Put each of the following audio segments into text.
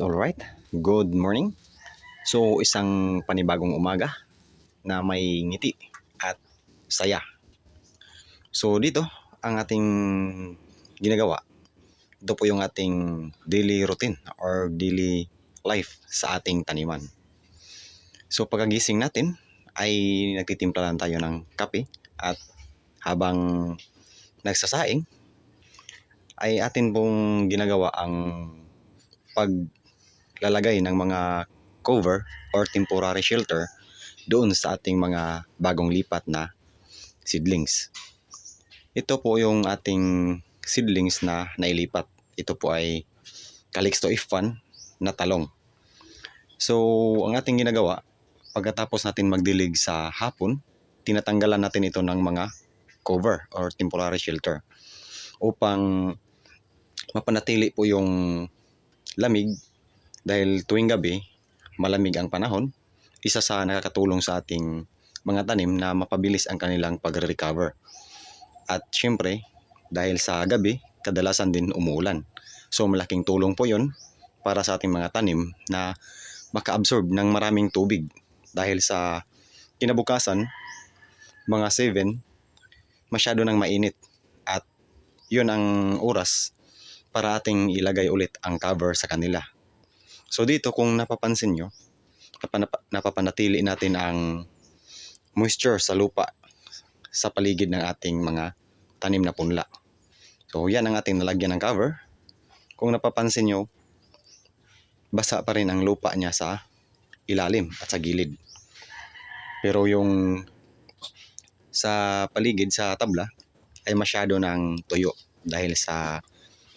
Alright, good morning. So, isang panibagong umaga na may ngiti at saya. So, dito, ang ating ginagawa, ito po yung ating daily routine or daily life sa ating taniman. So, pagkagising natin, ay nagtitimpla lang tayo ng kape at habang nagsasaing, ay atin pong ginagawa ang paglalagay ng mga cover or temporary shelter doon sa ating mga bagong lipat na seedlings. Ito po yung ating seedlings na nailipat. Ito po ay Calixto Ifan na talong. So, ang ating ginagawa, pagkatapos natin magdilig sa hapon, tinatanggalan natin ito ng mga cover or temporary shelter upang mapanatili po yung lamig dahil tuwing gabi malamig ang panahon isa sa nakakatulong sa ating mga tanim na mapabilis ang kanilang pagre-recover. At syempre dahil sa gabi kadalasan din umuulan. So malaking tulong po yon para sa ating mga tanim na maka-absorb ng maraming tubig. Dahil sa kinabukasan mga 7 masyado nang mainit. At yun ang oras para ating ilagay ulit ang cover sa kanila. So dito kung napapansin nyo, napapanatili natin ang moisture sa lupa sa paligid ng ating mga tanim na punla. So yan ang ating nalagyan ng cover. Kung napapansin nyo, basa pa rin ang lupa niya sa ilalim at sa gilid. Pero yung sa paligid sa tabla ay masyado ng tuyo dahil sa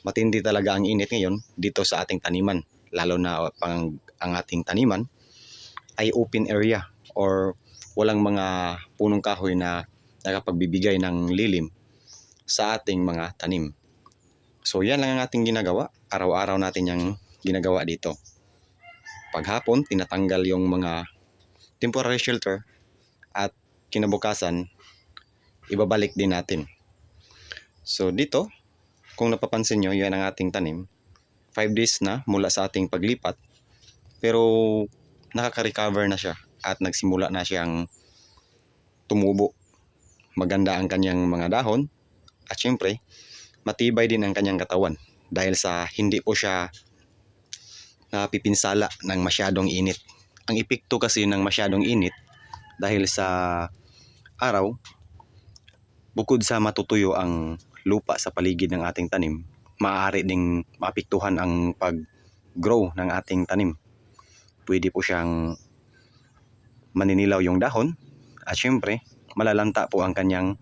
matindi talaga ang init ngayon dito sa ating taniman lalo na pang ang ating taniman ay open area or walang mga punong kahoy na nakapagbibigay ng lilim sa ating mga tanim. So yan lang ang ating ginagawa. Araw-araw natin yung ginagawa dito. Paghapon, tinatanggal yung mga temporary shelter at kinabukasan, ibabalik din natin. So dito, kung napapansin nyo, yan ang ating tanim. 5 days na mula sa ating paglipat. Pero nakaka-recover na siya at nagsimula na siyang tumubo. Maganda ang kanyang mga dahon at syempre, matibay din ang kanyang katawan dahil sa hindi po siya napipinsala ng masyadong init. Ang epekto kasi ng masyadong init dahil sa araw, bukod sa matutuyo ang lupa sa paligid ng ating tanim, maaari ding maapektuhan ang pag-grow ng ating tanim. Pwede po siyang maninilaw yung dahon at syempre malalanta po ang kanyang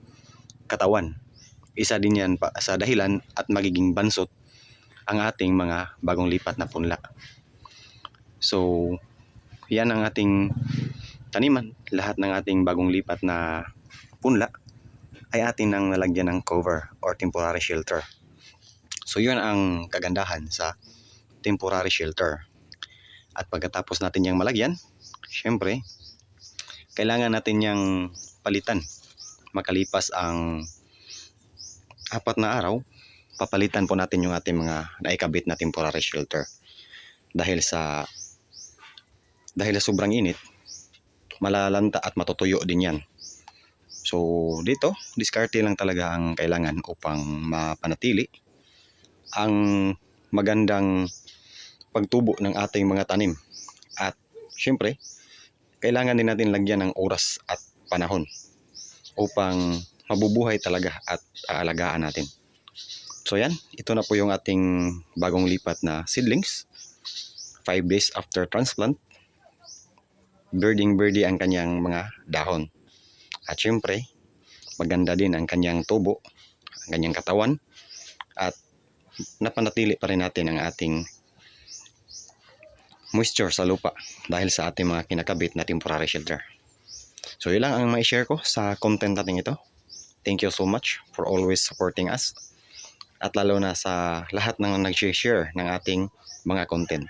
katawan. Isa din yan pa sa dahilan at magiging bansot ang ating mga bagong lipat na punla. So, yan ang ating taniman. Lahat ng ating bagong lipat na punla ay atin nang nalagyan ng cover or temporary shelter. So yun ang kagandahan sa temporary shelter. At pagkatapos natin yung malagyan, syempre, kailangan natin yung palitan. Makalipas ang apat na araw, papalitan po natin yung ating mga naikabit na temporary shelter. Dahil sa dahil sa sobrang init, malalanta at matutuyo din yan. So dito, diskarte lang talaga ang kailangan upang mapanatili ang magandang pagtubo ng ating mga tanim. At syempre, kailangan din natin lagyan ng oras at panahon upang mabubuhay talaga at aalagaan natin. So yan, ito na po yung ating bagong lipat na seedlings. 5 days after transplant, birding birdie ang kanyang mga dahon. At syempre, maganda din ang kanyang tubo, ang kanyang katawan, at napanatili pa rin natin ang ating moisture sa lupa dahil sa ating mga kinakabit na temporary shelter. So yun lang ang mai-share ko sa content natin ito. Thank you so much for always supporting us at lalo na sa lahat ng nag-share ng ating mga content.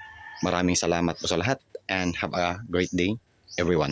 Maraming salamat po sa lahat and have a great day everyone.